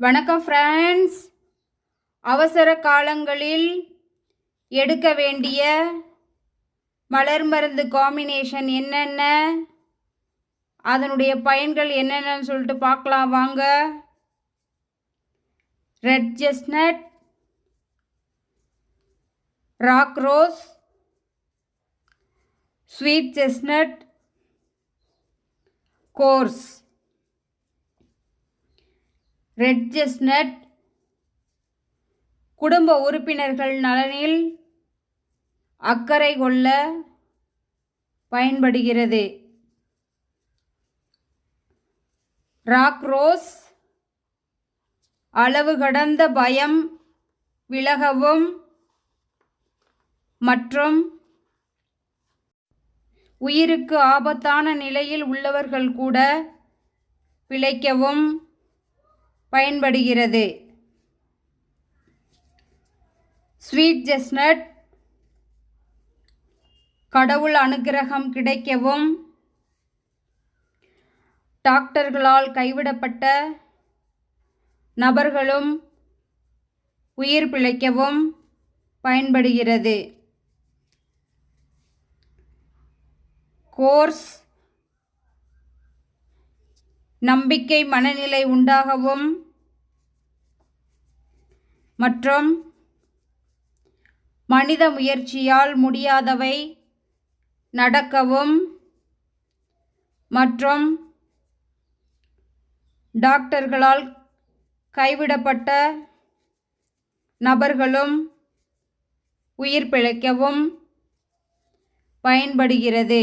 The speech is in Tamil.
வணக்கம் ஃப்ரெண்ட்ஸ் அவசர காலங்களில் எடுக்க வேண்டிய மலர் மருந்து காம்பினேஷன் என்னென்ன? அதனுடைய பயன்கள் என்னென்னு சொல்லிட்டு பார்க்கலாம் வாங்க. Red chestnut rock rose sweet chestnut gorse red chestnut குடும்ப உறுப்பினர்கள் நலனில் அக்கறை கொள்ள பயன்படுகிறது. ராக் ரோஸ் அளவு கடந்த பயம் விலகவும் மற்றும் உயிருக்கு ஆபத்தான நிலையில் உள்ளவர்கள் கூட பிழைக்கவும் பயன்படுகிறது. ஸ்வீட் ஜெஸ்னட் கடவுள் அனுக்கிரகம் கிடைக்கவும். டாக்டர்களால் கைவிடப்பட்ட நபர்களும் உயிர் பிழைக்கவும் பயன்படுகிறது. கோர்ஸ் நம்பிக்கை மனநிலை உண்டாகவும் மற்றும் மனித முயற்சியால் முடியாதவை நடக்கவும் மற்றும் டாக்டர்களால் கைவிடப்பட்ட நபர்களும் உயிர் பிழைக்கவும் பயன்படுகிறது.